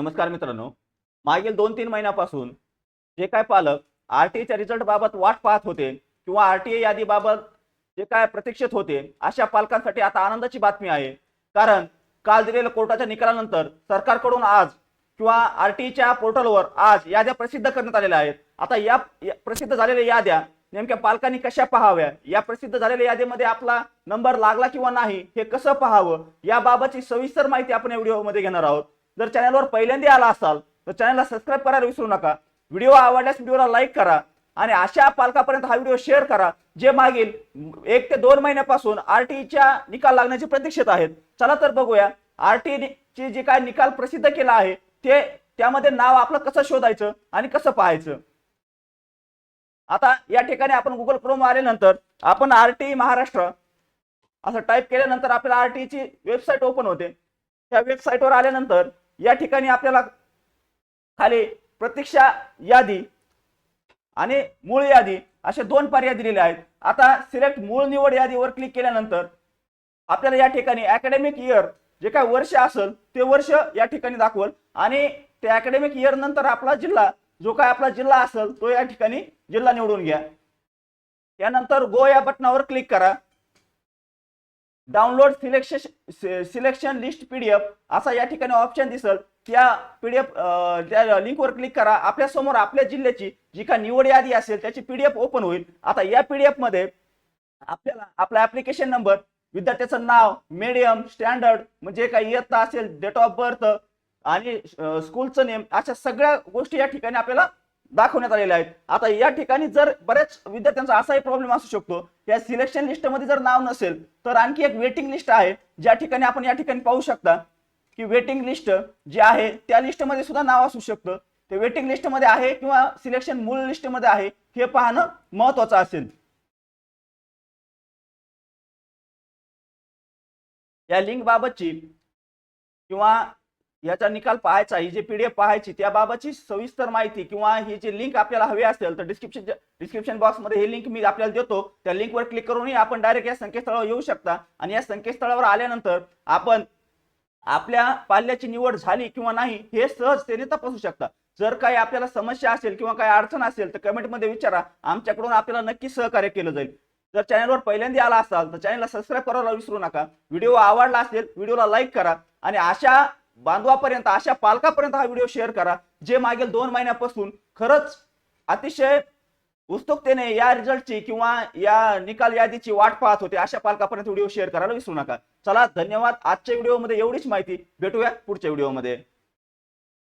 नमस्कार मित्रांनो. मागील दोन तीन महिन्यापासून जे काय पालक आर टी एच्या रिझल्ट बाबत वाट पाहत होते किंवा आर टी ए यादीबाबत जे काय प्रतीक्षित होते अशा पालकांसाठी आता आनंदाची बातमी आहे. कारण काल दिलेल्या कोर्टाच्या निकालानंतर सरकारकडून आज किंवा आर टी च्या पोर्टलवर आज याद्या प्रसिद्ध करण्यात आलेल्या आहेत. आता या या प्रसिद्ध झालेल्या याद्या नेमक्या पालकांनी कशा पाहाव्या? या प्रसिद्ध झालेल्या यादीमध्ये आपला नंबर लागला किंवा नाही हे कसं पाहावं? याबाबतची सविस्तर माहिती आपण या व्हिडिओमध्ये घेणार आहोत. जर चॅनलवर पहिल्यांदा आला असाल तर चॅनलला सबस्क्राईब करायला विसरू नका. व्हिडिओ आवडल्यास व्हिडिओला लाईक करा आणि अशा पालकापर्यंत हा व्हिडिओ शेअर करा जे मागील एक ते दोन महिन्यापासून आर च्या निकाल लागण्याची प्रतीक्षित आहेत. चला तर बघूया. आर टी ची जे काय निकाल प्रसिद्ध केला आहे ते त्यामध्ये नाव आपलं कसं शोधायचं आणि कसं पाहायचं? आता या ठिकाणी आपण गुगल क्रोम आल्यानंतर आपण आर टी महाराष्ट्र असं टाईप केल्यानंतर आपल्याला आर ची वेबसाईट ओपन होते. त्या वेबसाईटवर आल्यानंतर या ठिकाणी आपल्याला खाली प्रतीक्षा यादी आणि मूळ यादी असे दोन पर्याय दिलेले आहेत. आता सिलेक्ट मूळ निवड यादीवर क्लिक केल्यानंतर आपल्याला या ठिकाणी अकॅडमिक इयर जे काय वर्ष असेल ते वर्ष या ठिकाणी दाखवल आणि ते अकॅडमिक इयर नंतर आपला जिल्हा जो काय आपला जिल्हा असेल तो या ठिकाणी जिल्हा निवडून घ्या. त्यानंतर गो या बटनावर क्लिक करा. Download selection selection list PDF असा या ठिकाणी ऑप्शन दिसल. त्या पीडीएफ त्या लिंकवर क्लिक करा. आपल्यासमोर आपल्या जिल्ह्याची जी का निवड यादी असेल त्याची पीडीएफ ओपन होईल. आता या पीडीएफमध्ये आपल्याला आपला ऍप्लिकेशन नंबर विद्यार्थ्याचं नाव मीडियम स्टँडर्ड म्हणजे काही इयत्ता असेल डेट ऑफ बर्थ आणि स्कूलचं नेम अशा सगळ्या गोष्टी या ठिकाणी आपल्याला दाखवण्यात आलेले आहेत. आता या ठिकाणी जर बऱ्याच विद्यार्थ्यांचा असाही प्रॉब्लेम असू शकतो या सिलेक्शन लिस्टमध्ये जर नाव नसेल तर आणखी एक वेटिंग लिस्ट आहे ज्या ठिकाणी आपण या ठिकाणी पाहू शकता की वेटिंग लिस्ट जी आहे त्या लिस्टमध्ये सुद्धा नाव असू शकतं. ते वेटिंग लिस्टमध्ये आहे किंवा सिलेक्शन मूळ लिस्टमध्ये आहे हे पाहणं महत्वाचं असेल. या लिंक बाबतची किंवा याचा निकाल पाहायचा ही जी पीडीएफ पाहायची त्याबाबतची सविस्तर माहिती किंवा ही जी लिंक आपल्याला हवी असेल तर डिस्क्रिप्शन डिस्क्रिप्शन बॉक्समध्ये ही लिंक मी आपल्याला देतो. त्या लिंकवर क्लिक करूनही आपण डायरेक्ट या संकेतस्थळावर येऊ शकता. आणि या संकेतस्थळावर आल्यानंतर आपण आपल्या पाल्याची निवड झाली किंवा नाही हे सहजतेने तपासू शकता. जर काही आपल्याला समस्या असेल किंवा काही अडचण असेल तर कमेंटमध्ये विचारा. आमच्याकडून आपल्याला नक्की सहकार्य केलं जाईल. जर चॅनलवर पहिल्यांदा आला असाल तर चॅनलला सबस्क्राईब करायला विसरू नका. व्हिडिओ आवडला असेल व्हिडिओला लाईक करा. आणि अशा बांधवापर्यंत अशा पालकापर्यंत हा व्हिडिओ शेअर करा जे मागील दोन महिन्यापासून खरंच अतिशय उत्सुकतेने या रिझल्टची किंवा या निकाल यादीची वाट पाहत होते अशा पालकापर्यंत व्हिडिओ शेअर करायला विसरू नका. चला धन्यवाद. आजच्या व्हिडिओमध्ये एवढीच माहिती. भेटूया पुढच्या व्हिडिओमध्ये.